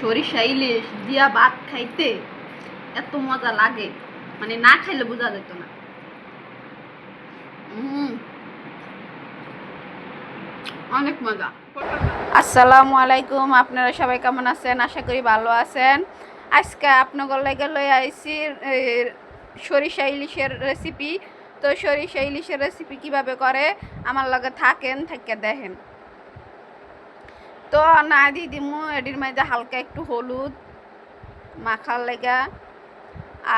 সরিষা ইলিশ দিয়া ভাত খাইতে এত মজা লাগে। মানে না খাইলে বোঝা যেত না। অনেক মজা। আসসালামু আলাইকুম, আপনারা সবাই কেমন আছেন? আশা করি ভালো আছেন। আজকে আপনাদের লেগে লই আইছি সরিষা ইলিশের রেসিপি তো সরিষা ইলিশের রেসিপি কীভাবে করে? আমার লগে থাকেন থেকে দেখেন। তো না দি দিমু এটির মধ্যে হালকা একটু হলুদ মাখার লেগা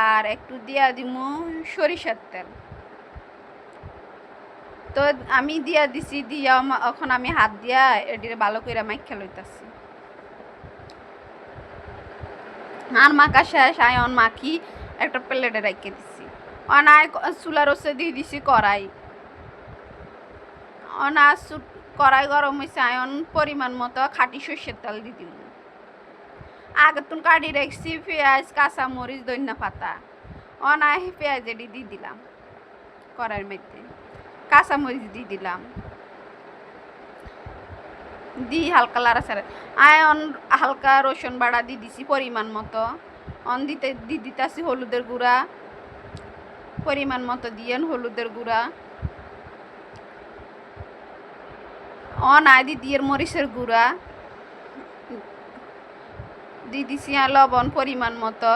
আর একটু দিয়া দিমু সরিষার তেল। তো আমি দিয়া দিছি, দিয়া এখন আমি হাত দিয়া এটির ভালো করে মাইখা লইতাছি। আর মাখা শেষ আয়ন মাখি একটা প্লেটে রেখে দিছি। অনায় চুলা রসে দিয়ে দিছি কড়াই। অনা সু- কড়াই গরম হয়েছে আয়ন পরিমাণ মতো খাঁটি সর্ষের তেল দিয়ে দিল আগে তুন কাটি রেখছি, পেঁয়াজ কাঁচা মরিচ ধনিয়া পাতা। অনায় পেঁয়াজ এটি দিয়ে দিলাম কড়াইয়ের মধ্যে। কাঁচা মরিচ দিয়ে দিলাম। দি হালকা লাড়া ছাড়া আয়ন, হালকা রসুন বাড়া দিয়ে দিছি পরিমাণ মতো। অন দিতে দি দিতাছি হলুদের গুঁড়া। পরিমাণ মতো দিয়েন হলুদের গুঁড়া। অন আয় দি দিয়ে মরিচের গুঁড়া। দি দিছি লবণ পরিমাণ মতো।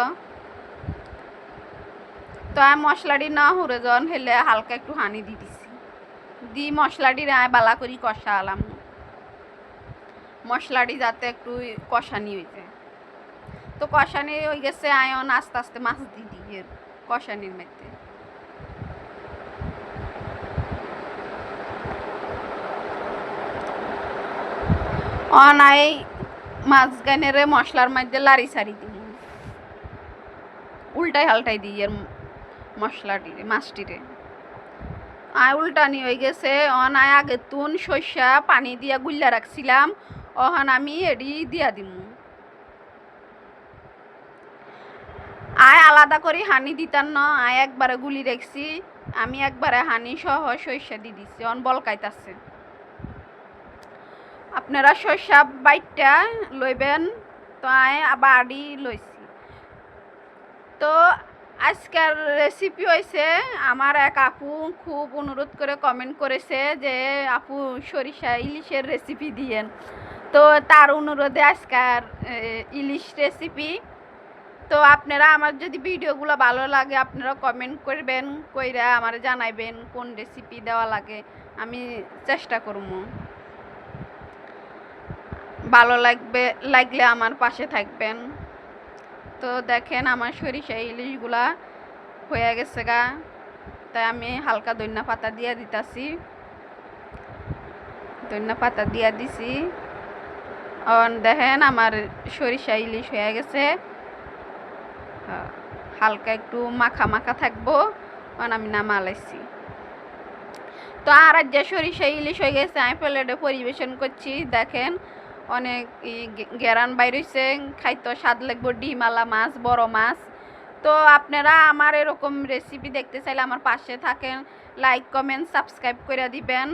তো মশলাটি না হুড়ে জন হেলে হালকা একটু হানি দি দিছি। দি মশলাটি আয় বালা করি কষা আলাম মশলাটি যাতে একটু কষানি হয়েছে তো কষানি হয়ে গেছে, আয়ন আস্তে আস্তে মাছ দি দিয়ে কষানির মধ্যে। অনাই মাঝখানের মশলার মধ্যে লাড়ি সারি দিব উল্টাই হালটাই দিই এর মশলাটিরে মাছটিরে। আয় উল্টানি হয়ে গেছে। অন আয় আগে তুন সর্ষা পানি দিয়া গুল্লা রাখছিলাম। অহন আমি এডি দিয়া দিম। আয় আলাদা করে হানি দিতাম না, আয় একবারে গুলি রাখছি। আমি একবারে হানি সহ সর্ষা দিয়ে দিছি। অন বলকাইতাছে। আপনারা সর্ষা বাইটটা লইবেন, তো আবার আডি লইছি। তো আজকের রেসিপি হয়েছে আমার এক আপু খুব অনুরোধ করে কমেন্ট করেছে যে, আপু, সরিষা ইলিশের রেসিপি দিয়েন। তো তার অনুরোধে আজকের ইলিশ রেসিপি তো আপনারা আমার যদি ভিডিওগুলো ভালো লাগে, আপনারা কমেন্ট করবেন, কইরা আমার জানাইবেন কোন রেসিপি দেওয়া লাগে, আমি চেষ্টা করব ভালো লাগবে, লাগলে আমার পাশে থাকবেন। তো দেখেন আমার সরিষা ইলিশগুলা হয়ে গেছে গা। তাই আমি হালকা ধনিয়া পাতা দিয়ে দিতাছি। ধনিয়া পাতা দিয়ে দিছি। দেখেন আমার সরিষা ইলিশ হয়ে গেছে। হালকা একটু মাখা মাখা থাকব। অন আমি নামালাইছি। তো আর যে সরিষা ইলিশ হয়ে গেছে, আমি প্লেটে পরিবেশন করছি। দেখেন অনেক গেরান বাইরেছে খাইতো স্বাদ লাগবো ডিমালা মাছ, বড় মাছ। তো আপনারা আমার এরকম রেসিপি দেখতে চাইলে আমার পাশে থাকেন লাইক কমেন্ট সাবস্ক্রাইব করে দিবেন।